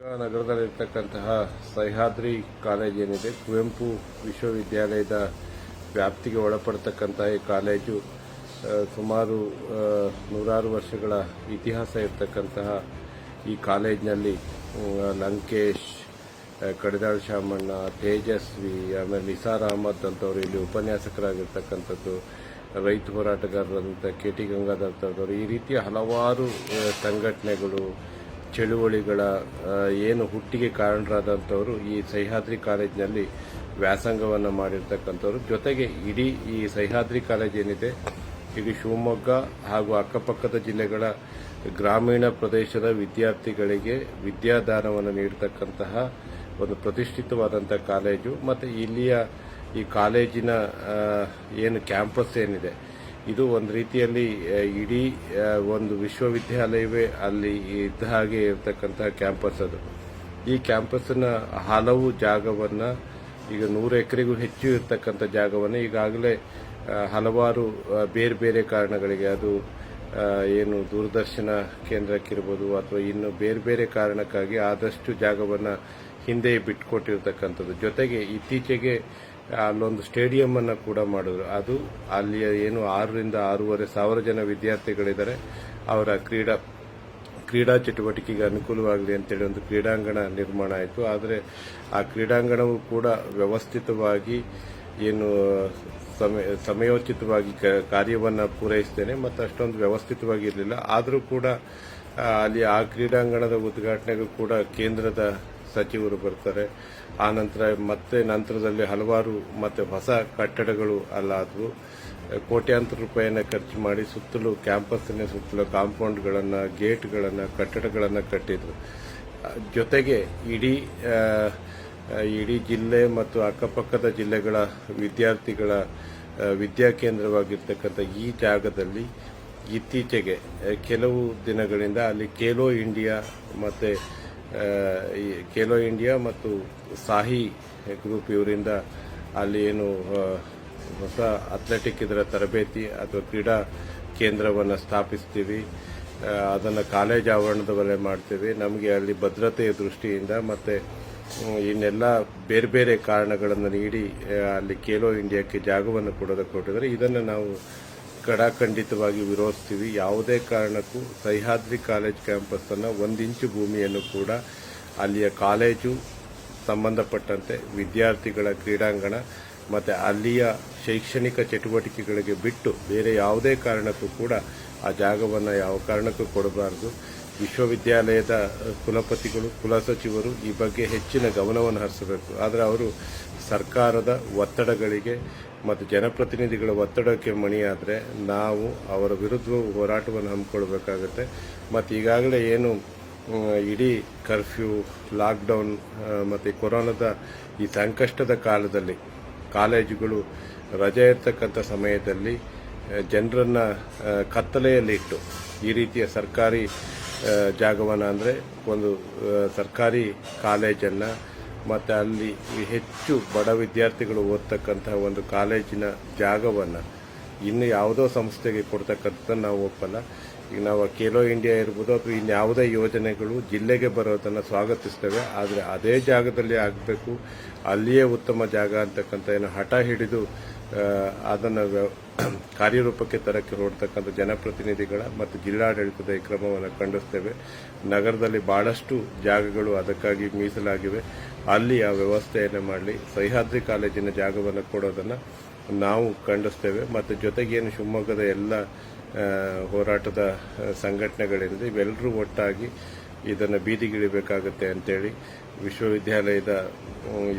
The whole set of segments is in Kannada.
ನಗರದಲ್ಲಿರ್ತಕ್ಕಂತಹ ಸಹ್ಯಾದ್ರಿ ಕಾಲೇಜ್ ಏನಿದೆ, ಕುವೆಂಪು ವಿಶ್ವವಿದ್ಯಾಲಯದ ವ್ಯಾಪ್ತಿಗೆ ಒಳಪಡ್ತಕ್ಕಂತಹ ಈ ಕಾಲೇಜು ಸುಮಾರು ನೂರಾರು ವರ್ಷಗಳ ಇತಿಹಾಸ ಇರತಕ್ಕಂತಹ ಈ ಕಾಲೇಜಿನಲ್ಲಿ ಲಂಕೇಶ್ ಕಡಿದಾಳ್ ಶಾಮಣ್ಣ ತೇಜಸ್ವಿ, ಆಮೇಲೆ ನಿಸಾರ್ ಅಹಮದ್ ಅಂತವರು ಇಲ್ಲಿ ಉಪನ್ಯಾಸಕರಾಗಿರ್ತಕ್ಕಂಥದ್ದು, ರೈತ ಹೋರಾಟಗಾರರಂತ ಕೆ ಟಿ ಗಂಗಾಧರ್ ಈ ರೀತಿಯ ಹಲವಾರು ಸಂಘಟನೆಗಳು ಚಳುವಳಿಗಳ ಏನು ಹುಟ್ಟಿಗೆ ಕಾರಣರಾದಂಥವರು ಈ ಸಹ್ಯಾದ್ರಿ ಕಾಲೇಜಿನಲ್ಲಿ ವ್ಯಾಸಂಗವನ್ನು ಮಾಡಿರ್ತಕ್ಕಂಥವ್ರು. ಜೊತೆಗೆ ಇಡೀ ಈ ಸಹ್ಯಾದ್ರಿ ಕಾಲೇಜ್ ಏನಿದೆ, ಇಡೀ ಶಿವಮೊಗ್ಗ ಹಾಗೂ ಅಕ್ಕಪಕ್ಕದ ಜಿಲ್ಲೆಗಳ ಗ್ರಾಮೀಣ ಪ್ರದೇಶದ ವಿದ್ಯಾರ್ಥಿಗಳಿಗೆ ವಿದ್ಯಾದಾನವನ್ನು ನೀಡತಕ್ಕಂತಹ ಒಂದು ಪ್ರತಿಷ್ಠಿತವಾದಂಥ ಕಾಲೇಜು. ಮತ್ತು ಇಲ್ಲಿಯ ಈ ಕಾಲೇಜಿನ ಏನು ಕ್ಯಾಂಪಸ್ ಏನಿದೆ ಇದು ಒಂದು ರೀತಿಯಲ್ಲಿ ಇಡೀ ಒಂದು ವಿಶ್ವವಿದ್ಯಾಲಯವೇ ಅಲ್ಲಿ ಇದ್ದ ಹಾಗೆ ಇರತಕ್ಕಂತಹ ಕ್ಯಾಂಪಸ್ ಅದು. ಈ ಕ್ಯಾಂಪಸ್ನ ಹಲವು ಜಾಗವನ್ನು ಈಗ ನೂರು ಎಕರೆಗೂ ಹೆಚ್ಚು ಇರತಕ್ಕಂಥ ಜಾಗವನ್ನು ಈಗಾಗಲೇ ಹಲವಾರು ಬೇರೆ ಬೇರೆ ಕಾರಣಗಳಿಗೆ ಅದು ಏನು ದೂರದರ್ಶನ ಕೇಂದ್ರಕ್ಕಿರ್ಬೋದು ಅಥವಾ ಇನ್ನು ಬೇರೆ ಬೇರೆ ಕಾರಣಕ್ಕಾಗಿ ಆದಷ್ಟು ಜಾಗವನ್ನು ಹಿಂದೆ ಬಿಟ್ಕೊಟ್ಟಿರ್ತಕ್ಕಂಥದ್ದು. ಜೊತೆಗೆ ಇತ್ತೀಚೆಗೆ ಅಲ್ಲೊಂದು ಸ್ಟೇಡಿಯಂ ಅನ್ನು ಕೂಡ ಮಾಡಿದ್ರು. ಅದು ಅಲ್ಲಿಯ ಏನು ಆರರಿಂದ ಆರೂವರೆ ಸಾವಿರ ಜನ ವಿದ್ಯಾರ್ಥಿಗಳಿದ್ದಾರೆ. ಅವರ ಕ್ರೀಡಾ ಕ್ರೀಡಾ ಚಟುವಟಿಕೆಗೆ ಅನುಕೂಲವಾಗಲಿ ಅಂತೇಳಿ ಒಂದು ಕ್ರೀಡಾಂಗಣ ನಿರ್ಮಾಣ ಆಯಿತು. ಆದರೆ ಆ ಕ್ರೀಡಾಂಗಣವು ಕೂಡ ವ್ಯವಸ್ಥಿತವಾಗಿ ಏನು ಸಮಯ, ಸಮಯೋಚಿತವಾಗಿ ಕಾರ್ಯವನ್ನು ಪೂರೈಸ್ತೇನೆ. ಮತ್ತು ಅಷ್ಟೊಂದು ವ್ಯವಸ್ಥಿತವಾಗಿ ಇರಲಿಲ್ಲ. ಆದರೂ ಕೂಡ ಅಲ್ಲಿ ಆ ಕ್ರೀಡಾಂಗಣದ ಉದ್ಘಾಟನೆಗೂ ಕೂಡ ಕೇಂದ್ರದ ಸಚಿವರು ಬರ್ತಾರೆ. ಆ ನಂತರ ಮತ್ತೆ ನಂತರದಲ್ಲಿ ಹಲವಾರು ಮತ್ತೆ ಹೊಸ ಕಟ್ಟಡಗಳು ಅಲ್ಲಾದವು. ಕೋಟ್ಯಾಂತರ ರೂಪಾಯಿಯನ್ನು ಖರ್ಚು ಮಾಡಿ ಸುತ್ತಲೂ ಕ್ಯಾಂಪಸ್ಸಿನ ಸುತ್ತಲೂ ಕಾಂಪೌಂಡ್ಗಳನ್ನು, ಗೇಟ್ಗಳನ್ನು, ಕಟ್ಟಡಗಳನ್ನು ಕಟ್ಟಿದ್ರು. ಜೊತೆಗೆ ಇಡೀ ಇಡೀ ಜಿಲ್ಲೆ ಮತ್ತು ಅಕ್ಕಪಕ್ಕದ ಜಿಲ್ಲೆಗಳ ವಿದ್ಯಾರ್ಥಿಗಳ ವಿದ್ಯಾ ಕೇಂದ್ರವಾಗಿರ್ತಕ್ಕಂಥ ಈ ಜಾಗದಲ್ಲಿ ಇತ್ತೀಚೆಗೆ ಕೆಲವು ದಿನಗಳಿಂದ ಅಲ್ಲಿ ಖೇಲೋ ಇಂಡಿಯಾ ಮತ್ತು ಈ ಖೇಲೋ ಇಂಡಿಯಾ ಮತ್ತು ಸಾಹಿ ಗ್ರೂಪ್ ಇವರಿಂದ ಅಲ್ಲಿ ಏನು ಹೊಸ ಅಥ್ಲೆಟಿಕ್ ಇದರ ತರಬೇತಿ ಅಥವಾ ಕ್ರೀಡಾ ಕೇಂದ್ರವನ್ನು ಸ್ಥಾಪಿಸ್ತೀವಿ. ಅದನ್ನು ಕಾಲೇಜ್ ಆವರಣದವಲ್ಲೇ ಮಾಡ್ತೀವಿ. ನಮಗೆ ಅಲ್ಲಿ ಭದ್ರತೆಯ ದೃಷ್ಟಿಯಿಂದ ಮತ್ತು ಇನ್ನೆಲ್ಲ ಬೇರೆ ಬೇರೆ ಕಾರಣಗಳನ್ನು ನೀಡಿ ಅಲ್ಲಿ ಖೇಲೋ ಇಂಡಿಯಾಕ್ಕೆ ಜಾಗವನ್ನು ಕೊಡೋದಕ್ಕೆ ಕೊಟ್ಟಿದ್ದಾರೆ ಇದನ್ನು ನಾವು ಕಡಾಖಂಡಿತವಾಗಿ ವಿರೋಧಿಸ್ತೀವಿ. ಯಾವುದೇ ಕಾರಣಕ್ಕೂ ಸಹ್ಯಾದ್ರಿ ಕಾಲೇಜ್ ಕ್ಯಾಂಪಸ್ಸನ್ನು ಒಂದಿಂಚು ಭೂಮಿಯನ್ನು ಕೂಡ ಅಲ್ಲಿಯ ಕಾಲೇಜು ಸಂಬಂಧಪಟ್ಟಂತೆ ವಿದ್ಯಾರ್ಥಿಗಳ ಕ್ರೀಡಾಂಗಣ ಮತ್ತು ಅಲ್ಲಿಯ ಶೈಕ್ಷಣಿಕ ಚಟುವಟಿಕೆಗಳಿಗೆ ಬಿಟ್ಟು ಬೇರೆ ಯಾವುದೇ ಕಾರಣಕ್ಕೂ ಕೂಡ ಆ ಜಾಗವನ್ನು ಯಾವ ಕಾರಣಕ್ಕೂ ಕೊಡಬಾರದು. ವಿಶ್ವವಿದ್ಯಾಲಯದ ಕುಲಪತಿಗಳು ಕುಲಸಚಿವರು ಈ ಬಗ್ಗೆ ಹೆಚ್ಚಿನ ಗಮನವನ್ನು ಹರಿಸಬೇಕು. ಆದರೆ ಅವರು ಸರ್ಕಾರದ ಒತ್ತಡಗಳಿಗೆ ಮತ್ತು ಜನಪ್ರತಿನಿಧಿಗಳ ಒತ್ತಡಕ್ಕೆ ಮಣಿಯಾದರೆ ನಾವು ಅವರ ವಿರುದ್ಧ ಹೋರಾಟವನ್ನು ಹಮ್ಮಿಕೊಳ್ಬೇಕಾಗುತ್ತೆ ಮತ್ತು ಈಗಾಗಲೇ ಏನು ಇಡೀ ಕರ್ಫ್ಯೂ, ಲಾಕ್ಡೌನ್ ಮತ್ತು ಕೊರೋನಾದ ಈ ಸಂಕಷ್ಟದ ಕಾಲದಲ್ಲಿ ಕಾಲೇಜುಗಳು ರಜೆ ಇರ್ತಕ್ಕಂಥ ಸಮಯದಲ್ಲಿ ಜನರನ್ನು ಕತ್ತಲೆಯಲ್ಲಿಟ್ಟು ಈ ರೀತಿಯ ಸರ್ಕಾರಿ ಜಾಗವನ್ನು ಅಂದರೆ ಒಂದು ಸರ್ಕಾರಿ ಕಾಲೇಜನ್ನು ಮತ್ತು ಅಲ್ಲಿ ಹೆಚ್ಚು ಬಡ ವಿದ್ಯಾರ್ಥಿಗಳು ಓದ್ತಕ್ಕಂತಹ ಒಂದು ಕಾಲೇಜಿನ ಜಾಗವನ್ನು ಇನ್ನು ಯಾವುದೋ ಸಂಸ್ಥೆಗೆ ಕೊಡ್ತಕ್ಕಂಥದ್ದನ್ನು ನಾವು ಒಪ್ಪಲ್ಲ. ಈಗ ನಾವು ಖೇಲೋ ಇಂಡಿಯಾ ಇರ್ಬೋದು, ಅಥವಾ ಇನ್ಯಾವುದೇ ಯೋಜನೆಗಳು ಜಿಲ್ಲೆಗೆ ಬರೋದನ್ನು ಸ್ವಾಗತಿಸ್ತೇವೆ. ಆದರೆ ಅದೇ ಜಾಗದಲ್ಲಿ ಆಗಬೇಕು, ಅಲ್ಲಿಯೇ ಉತ್ತಮ ಜಾಗ ಅಂತಕ್ಕಂಥ ಏನು ಹಠ ಹಿಡಿದು ಅದನ್ನು ಕಾರ್ಯರೂಪಕ್ಕೆ ತರಕ್ಕೆ ಹೊರಡ್ತಕ್ಕಂಥ ಜನಪ್ರತಿನಿಧಿಗಳ ಮತ್ತು ಜಿಲ್ಲಾಡಳಿತದ ಈ ಕ್ರಮವನ್ನು ಖಂಡಿಸ್ತೇವೆ. ನಗರದಲ್ಲಿ ಬಹಳಷ್ಟು ಜಾಗಗಳು ಅದಕ್ಕಾಗಿ ಮೀಸಲಾಗಿವೆ. ಅಲ್ಲಿ ಆ ವ್ಯವಸ್ಥೆಯನ್ನು ಮಾಡಲಿ. ಸಹ್ಯಾದ್ರಿ ಕಾಲೇಜಿನ ಜಾಗವನ್ನು ಕೊಡೋದನ್ನು ನಾವು ಖಂಡಿಸ್ತೇವೆ. ಮತ್ತು ಜೊತೆಗೇನು ಶಿವಮೊಗ್ಗದ ಎಲ್ಲ ಹೋರಾಟದ ಸಂಘಟನೆಗಳಿಂದ. ಇವೆಲ್ಲರೂ ಒಟ್ಟಾಗಿ ಇದನ್ನು ಬೀದಿಗಿಳಿಬೇಕಾಗುತ್ತೆ ಅಂತೇಳಿ ವಿಶ್ವವಿದ್ಯಾಲಯದ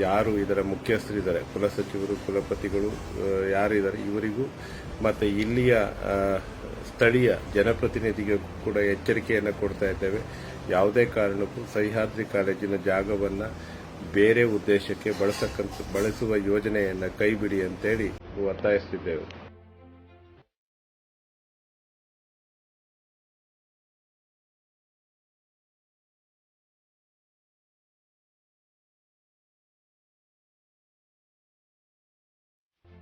ಯಾರು ಇದರ ಮುಖ್ಯಸ್ಥರಿದ್ದಾರೆ, ಕುಲಸಚಿವರು, ಕುಲಪತಿಗಳು ಯಾರಿದ್ದಾರೆ ಇವರಿಗೂ ಮತ್ತು ಇಲ್ಲಿಯ ಸ್ಥಳೀಯ ಜನಪ್ರತಿನಿಧಿಗೂ ಕೂಡ ಎಚ್ಚರಿಕೆಯನ್ನು ಕೊಡ್ತಾ ಇದ್ದೇವೆ. ಯಾವುದೇ ಕಾರಣಕ್ಕೂ ಸಹ್ಯಾದ್ರಿ ಕಾಲೇಜಿನ ಜಾಗವನ್ನು ಬೇರೆ ಉದ್ದೇಶಕ್ಕೆ ಬಳಸಕ್ಕಂಥ ಬಳಸುವ ಯೋಜನೆಯನ್ನು ಕೈಬಿಡಿ ಅಂತೇಳಿ ಒತ್ತಾಯಿಸ್ತಿದ್ದೇವೆ.